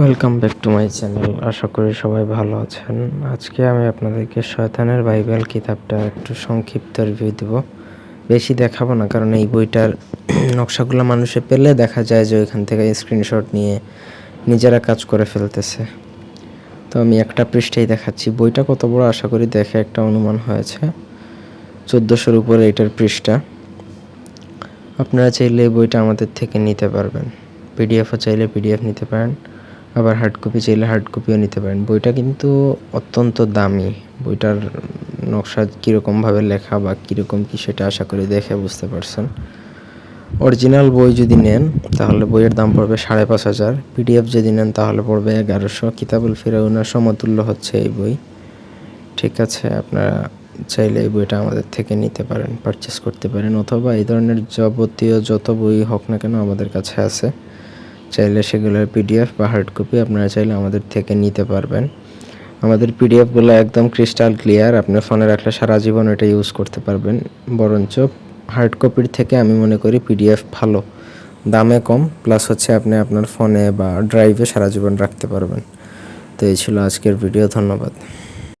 Welcome back to my channel আশা করি সবাই ভালো আছেন। আজকে আমি আপনাদেরকে শয়তানের বাইবেল কিতাবটা একটু সংক্ষিপ্ত রিভিউ দেব। বেশি দেখাবো না, কারণ এই বইটার নকশাগুলো মানুষে পেলে দেখা যায় যে ওইখান থেকে স্ক্রিনশট নিয়ে নিজেরা কাজ করে ফেলতেছে। তো আমি একটা পৃষ্ঠাই দেখাচ্ছি। বইটা কত বড় আশা করি দেখে একটা অনুমান হয়েছে। চোদ্দোশোর উপরে এটার পৃষ্ঠা। আপনারা চাইলে বইটা আমাদের থেকে নিতে পারবেন। পিডিএফও চাইলে পিডিএফ নিতে পারেন। আবার হার্ড কপি চাইলে হার্ড কপিও নিতে পারেন। বইটা কিন্তু অত্যন্ত দামি। বইটার নকশা কীরকমভাবে লেখা বা কীরকম কী সেটা আশা করি দেখে বুঝতে পারছেন। অরিজিনাল বই যদি নেন, তাহলে বইয়ের দাম পড়বে সাড়ে পাঁচ হাজার। পিডিএফ যদি নেন, তাহলে পড়বে এগারোশো। কিতাবুল ফিরাউনার সমতুল্য হচ্ছে এই বই। ঠিক আছে, আপনারা চাইলে এই বইটা আমাদের থেকে নিতে পারেন পারচেস করতে পারেন, অথবা এই ধরনের যাবতীয় যত বই হোক না কেন আমাদের কাছে আছে। চাইলে সেগুলোর পিডিএফ বা হার্ড কপি আপনারা চাইলে আমাদের থেকে নিতে পারবেন। আমাদের পিডিএফগুলো একদম ক্রিস্টাল ক্লিয়ার আপনি ফোনে রাখলে সারা জীবন এটা ইউজ করতে পারবেন। বরঞ্চ হার্ড কপির থেকে আমি মনে করি পিডিএফ ভালো। দামে কম প্লাস হচ্ছে আপনি আপনার ফোনে বা ড্রাইভে সারা জীবন রাখতে পারবেন। তো এই ছিল আজকের ভিডিও ধন্যবাদ।